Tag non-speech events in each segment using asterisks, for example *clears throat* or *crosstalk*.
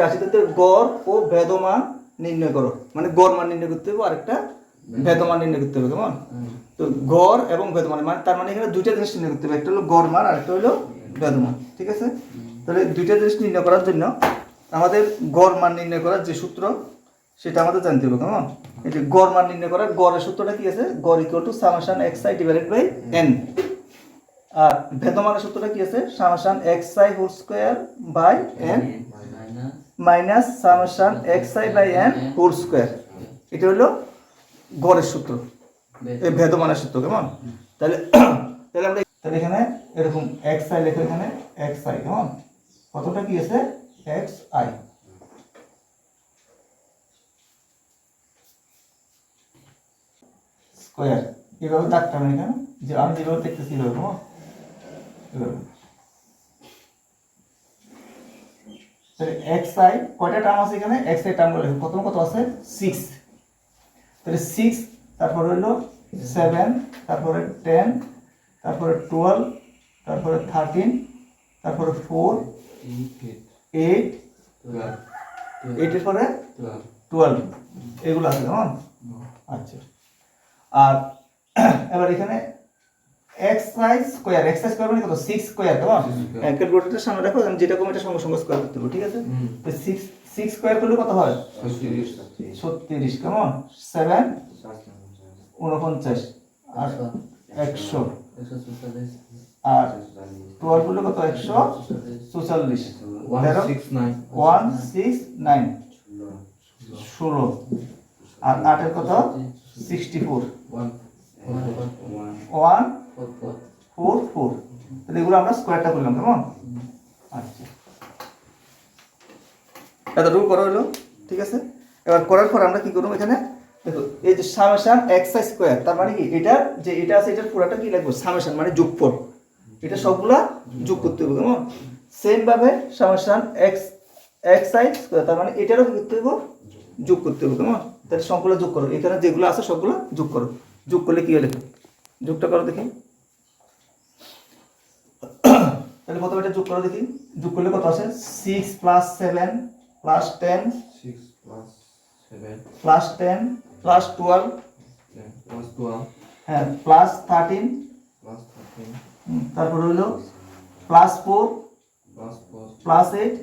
রাশিতে গড় ও ভেদমান নির্ণয় করো। মানে গড় মান নির্ণয় করতে হবে, আরেকটা ভেদমান নির্ণয় করতে হবে, কেমন? তো গড় এবং ভেদমান মানে তার মানে এখানে দুইটা জিনিস নির্ণয় করতে হবে, একটা হলো গড় মান আর একটা হলো ভেদমান, ঠিক আছে? তাহলে দুইটা জিনিস নির্ণয় করার জন্য আমাদের গড় মান নির্ণয় করার যে সূত্র, সেটা আমাদের জানতে হবে, কেমন? এই যে গড় মান নির্ণয় করার গড়ের সূত্রটা কি আছে? গড় equal to summation x i divided by n আর ভেদমানের সূত্রটা কি আছে? Summation x i whole square by n minus summation x i by n whole square. এটা হলো গড়ের সূত্র। এই ভেদমানের সূত্র কেমন? তাহলে তাহলে আমরা তাহলে এখানে এরকম এক্স আই লেখা এখানে এক্স আই কেমন? কতটা কি আছে? X i. স্কোয়ার। এভাবে আমি এখানে যে আমি যেভাবে দেখতেছি এভাবে কেমন? এভাবে। তাহলে এক্স আই কয়টা টার্ম আছে এখানে? এক্স আই টার্ম লেখো প্রথম কত আছে? সিক্স তাহলে সিক্স তারপরে হলো সেভেন তারপরে টেন তারপরে টুয়েলভ তারপরে থার্টিন তারপরে ফোর এইট এইটের পরে টুয়েলভ এগুলো আছে কেমন? আচ্ছা। আর *clears throat* এবার এখানে এক্স স্কোয়ার এক্স স্কোয়ার মানে কত? স্কোয়ার ক্যালকুলেটরটা সামনে রাখো আমি যেটা কম এটা সঙ্গে সঙ্গে স্কোয়ার করতে ঠিক আছে? তো স্কোয়ার করলে কত হয়? কেমন? আর একশো। আর টুয়েলভ করলে কত? একশো চুচল্লিশ তেরো ওয়ান সিক্স নাইন। ষোলো। আর আটের কত? Sixty four. One four four তাহলে এগুলো আমরা স্কোয়ারটা করলাম, কেমন? আচ্ছা। এতটুকু করা হলো, ঠিক আছে? এবার করার পর আমরা কি করব এখানে? দেখো, এই যে সামেশন এক্স স্কোয়ার তার মানে কি? এটা যে এটা আছে, এটার পুরাটা কি লাগবে? সামেশন মানে যোগফল। এটা সবগুলা যোগ করতে হবে, কেমন? সেম ভাবে summation x x i square তার মানে এটারও কি করতে হবে? যোগ করতে হবে, কেমন? তাহলে সবগুলো যোগ করো। এখানে যেগুলো আছে, সবগুলো যোগ করো। যোগ করলে কি হলে যোগটা করো দেখি। তাহলে প্রথমে এটা যোগ করে দেখি। যোগ করলে কত আসে? Six plus seven plus ten plus ten plus twelve হ্যাঁ প্লাস থার্টিন তারপর হলো plus four plus eight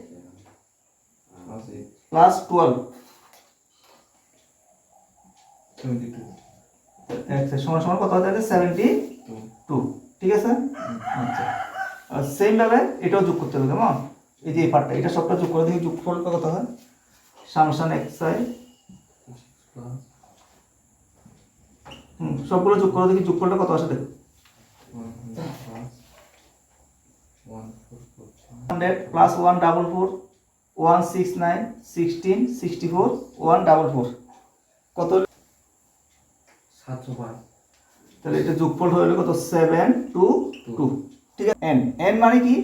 plus twelve সমান সমান কত হতে সেভেন্টি টু ঠিক আছে? আচ্ছা। আর সেম ভাবে এটাও যোগ করতে হবে কেমন? এই যে এই পার্টটা এটা সবটা যোগ করে দেখি যোগ করলে কত হয়? সামসান এক্স আই হুম সবগুলো যোগ করে দেখি যোগ করলে কত আসে দেখো। Hundred plus one double four one six nine sixteen sixty four one double four কত হলো? তাহলে এটা যোগফল হলো কত? সেভেন টু টু ঠিক আছে? এন এন মানে কি?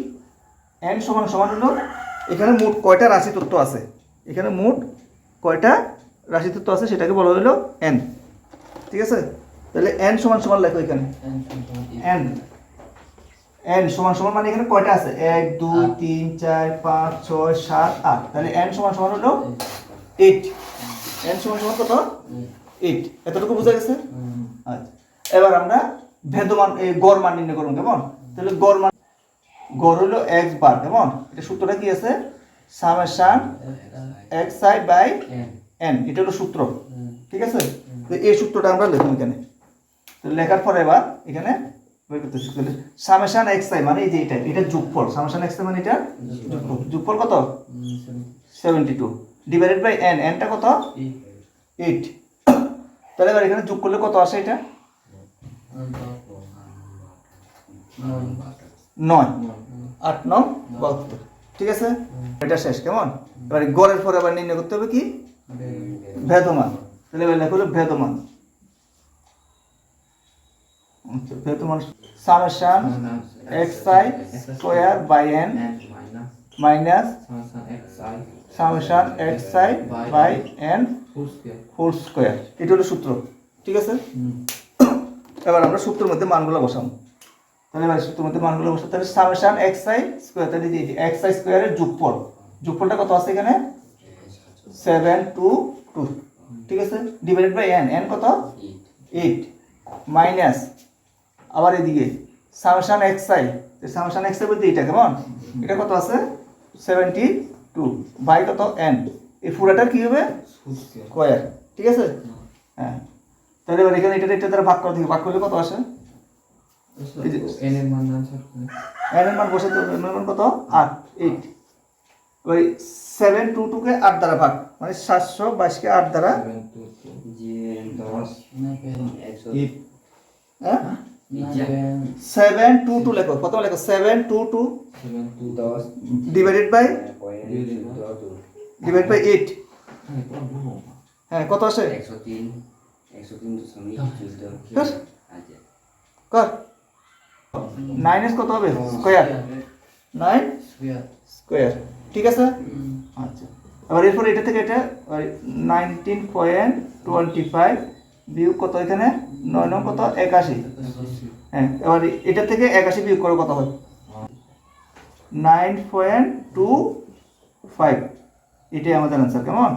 এন সমান সমান হলো এখানে মোট কয়টা রাশি তত্ত্ব আছে? এখানে মোট কয়টা রাশি তত্ত্ব আছে সেটাকে বলা হলো এন ঠিক আছে? তাহলে এন সমান সমান লেখো এখানে। এন এন সমান সমান মানে এখানে কয়টা আছে? এক দুই তিন চার পাঁচ ছয় সাত আট। তাহলে এন সমান সমান হলো এইট এন সমান সমান কত? এইট এতটুকু বোঝা গেছে? আচ্ছা। এবার আমরা ভেদমান এই গড় মান নির্ণয় করুন কেমন? তাহলে গড় মান গড় হলো এক্স বার কেমন? এটা সূত্রটা কি আছে? Summation x i by n এটা হলো সূত্র ঠিক আছে? তো এই সূত্রটা আমরা লিখুন এখানে। তো লেখার পরে এবার এখানে বের করতেছি। তাহলে সামেশান এক্স আই মানে এই যে এটা এটা যোগফল। সামেশান এক্স আই মানে এটা যোগফল। যোগফল কত? Seventy two divided by n এনটা কত? এইট তাহলে এবার এখানে যোগ করলে কত আসে এটা? নয়। আট নয় বাহাত্তর ঠিক আছে? এটা শেষ কেমন? এবার গড়ের পরে আবার নির্ণয় করতে হবে কি? ভেদমান। তাহলে এবার লেখা হলো ভেদমান। ভেদমান summation x i square by n minus summation x i by n whole square. এটা হলো সূত্র। ঠিক আছে? এবার আমরা সূত্রের মধ্যে মানগুলো বসাবো। তাহলে এবার সূত্রের মধ্যে মানগুলো বসাবো তাহলে সামেশান এক্স আই স্কোয়ার তাহলে যে এক্স আই স্কোয়ারের যোগফল। যোগফলটা কত আছে এখানে? সেভেন টু টু ঠিক আছে? ডিভাইডেড বাই এন এন কত? এইট মাইনাস আবার এদিকে summation x i summation x i বলতে এটা কেমন? এটা কত আছে? সেভেন্টি টু বাই কত? এন এই পুরাটা কি হবে? স্কোয়ার ঠিক আছে? হ্যাঁ। তাহলে এবার এখানে এটা এটা দ্বারা ভাগ করা থেকে ভাগ করলে কত আসে? এন এর মান এন এর মান বসে তো এন এর মান কত আট এইট ওই সেভেন টু টুকে আট দ্বারা ভাগ। মানে সাতশো বাইশকে আট দ্বারা সেভেন টু টু হ্যাঁ সেভেন সেভেন টু টু লেখো। কত লেখো সেভেন টু টু টু দশ। Divided by divide by eight হ্যাঁ কত আসে একশো তিন একশো তিন দশমিক। আচ্ছা কর নাইন এস কত হবে? স্কোয়ার নাইন স্কোয়ার ঠিক আছে? আচ্ছা। আবার এরপর এটা থেকে এটা নাইনটিন পয়েন্ট টোয়েন্টি ফাইভ বিয়োগ কত এখানে? নয় নং কত? একাশি। হ্যাঁ এবার এটা থেকে একাশি বিয়োগ করে কত হয়? নাইন পয়েন্ট টু ফাইভ এটাই আমাদের আনসার কেমন?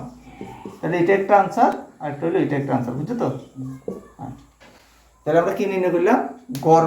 তাহলে এটা একটা আনসার আর একটা হলো এটা একটা আনসার বুঝছ তো? হ্যাঁ। তাহলে আমরা কি নির্ণয় করলাম? গড়